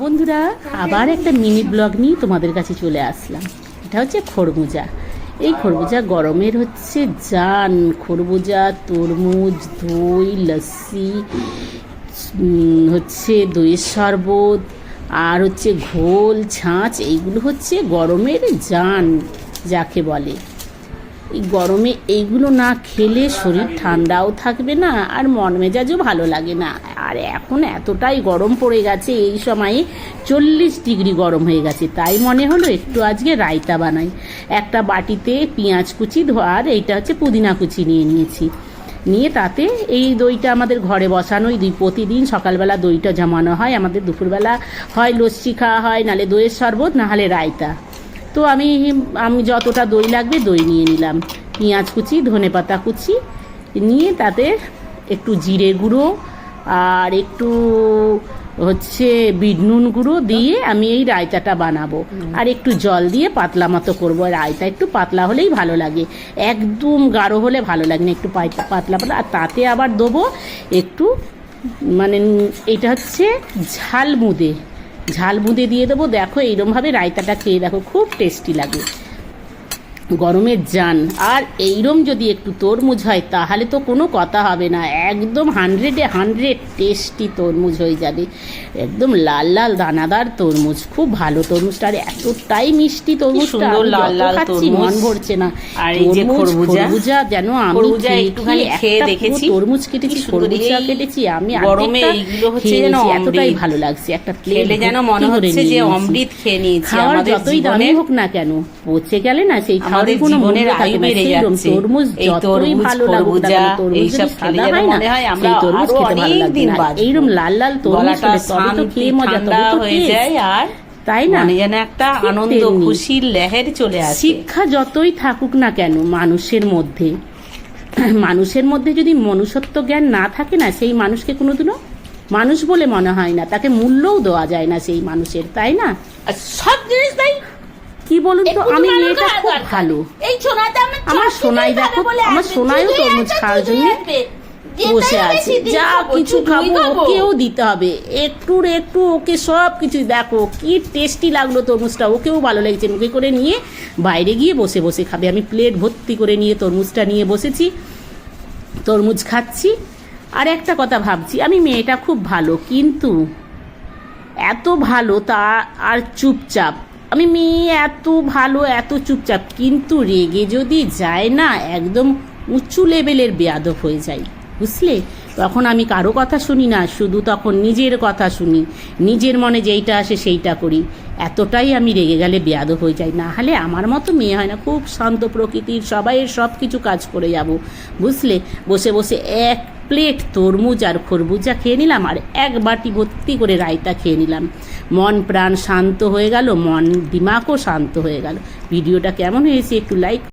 বন্ধুরা, আবার একটা মিনি ব্লগ নিয়ে তোমাদের কাছে চলে আসলাম। এটা হচ্ছে খরমুজা এই খরমুজা গরমের হচ্ছে জান। খরমুজা তরমুজ, দই, লস্যি হচ্ছে দইয়ের শরবত, আর হচ্ছে ঘোল, ছাঁচ, এইগুলো হচ্ছে গরমের জান, যাকে বলে। এই গরমে এইগুলো না খেলে শরীর ঠান্ডাও থাকবে না আর মন মেজাজও ভালো লাগে না। আর এখন এতটাই গরম পড়ে গেছে, এই সময়ে চল্লিশ ডিগ্রি গরম হয়ে গেছে। তাই মনে হলো একটু আজকে রায়তা বানাই। একটা বাটিতে পেঁয়াজ কুচি আর এইটা হচ্ছে পুদিনা কুচি নিয়ে নিয়েছি। নিয়ে তাতে এই দইটা আমাদের ঘরে বসানোই দুই। প্রতিদিন সকালবেলা দইটা জমানো হয়, আমাদের দুপুরবেলা হয় লস্যি খাওয়া হয়, নালে দইয়ের শরবত, নাহলে রায়তা। তো আমি আমি যতটা দই লাগবে দই নিয়ে নিলাম। পেঁয়াজ কুচি, ধনে পাতা কুচি নিয়ে তাতে একটু জিরে গুঁড়ো আর একটু হচ্ছে বিট নুন গুঁড়ো দিয়ে আমি এই রায়তাটা বানাবো। আর একটু জল দিয়ে পাতলা মতো করব। রায়তা একটু পাতলা হলেই ভালো লাগে। একদম গাঢ় হলে ভালো লাগে না, একটু পাতলা পাতলা। আর তাতে আবার দেবো একটু মানে এটা হচ্ছে ঝাল মুদে ঝাল বুঁদে দিয়ে দেবো। দেখো এইরমভাবে রায়তাটা খেয়ে দেখো খুব টেস্টি লাগে। গরমের জান আর এইরম যদি একটু তরমুজ হয় তাহলে তো কোনো কথা হবে না। একদম হান্ড্রেডে হান্ড্রেড টেস্টি তরমুজ হয়ে যাবে। একদম লাল লাল দানাদার তরমুজ। খুব ভালো তরমুজটা। আর এতটাই মিষ্টি তরমুজটা। লাল লাল খাচ্ছি। মন ভরছে না। আর এই যে খরবুজা। যেন আমি একটুখানি খেয়ে দেখেছি। তরমুজ কেটেছি খরবুজা কেটেছি আমি গরমে এইগুলো হচ্ছে যেন এতটাই ভালো লাগছে। একটা প্লেট যেন মনে হচ্ছে যে অমৃত খেয়ে নিয়েছি খাওয়ার যতই দামি হোক না কেন পচে গেলে না সেই খাওয়ারের আমাদের কোনো জীবনের আয়ু বেড়ে যাচ্ছে। এই তরমুজ, খরবুজা, এইসব খেলে যেন মনে হয় আমরা আরও অনেক দিন বাঁচবো। এইরকম লাল লাল তরমুজ মজা তবে হয়ে যায় আর তাই না? মানে যেন একটা আনন্দ। খুশির লেহের চলে আসে। শিক্ষা যতই থাকুক না কেন মানুষের মধ্যে মানুষের মধ্যে যদি মনুষ্যত্ব জ্ঞান না থাকে না সেই মানুষকে কোনোদিনও মানুষ বলে মনে হয় না। তাকে মূল্যও দেওয়া যায় না সেই মানুষের তাই না? সব জিনিস তাই কি বলুন তো? আমি মেয়েটা খুব ভালো। আমার সোনাই দেখো, আমার। সোনাইও তরমুজ খাওয়ার জন্য বসে আছে। যা কিছু খাব। ওকেও দিতে হবে। একটুর একটু ওকে সব কিছু দেখো। কি টেস্টি লাগল তরমুজটা। ওকেও ভালো লেগেছে। মুখে করে নিয়ে বাইরে গিয়ে বসে বসে খাবে। আমি প্লেট ভর্তি করে নিয়ে তরমুজটা নিয়ে বসেছি। তরমুজ খাচ্ছি। আর একটা কথা ভাবছি আমি মেয়েটা খুব ভালো কিন্তু এত ভালো তা আর চুপচাপ। আমি মেয়ে, এত ভালো, এত চুপচাপ। কিন্তু রেগে যদি যায় না, একদম উঁচু লেভেলের বেয়াদব হয়ে যায় বুঝলে? তখন আমি কারও কথা শুনি না, শুধু তখন নিজের কথা শুনি। নিজের মনে যেইটা আসে সেইটা করি। এতটাই আমি রেগে গেলে বেয়াদব হয়ে যাই। না হলে আমার মতো মেয়ে হয় না। খুব শান্ত প্রকৃতির সবাইয়ের সব কিছু কাজ করে যাব। বুঝলে? বসে বসে এক প্লেট তরমুজ আর খরবুজা খেয়ে নিলাম আর এক বাটি ভর্তি করে রায়তা খেয়ে নিলাম। মন প্রাণ শান্ত হয়ে গেল, মন দিমাগও শান্ত হয়ে গেল। ভিডিওটা কেমন হয়েছে একটু লাইক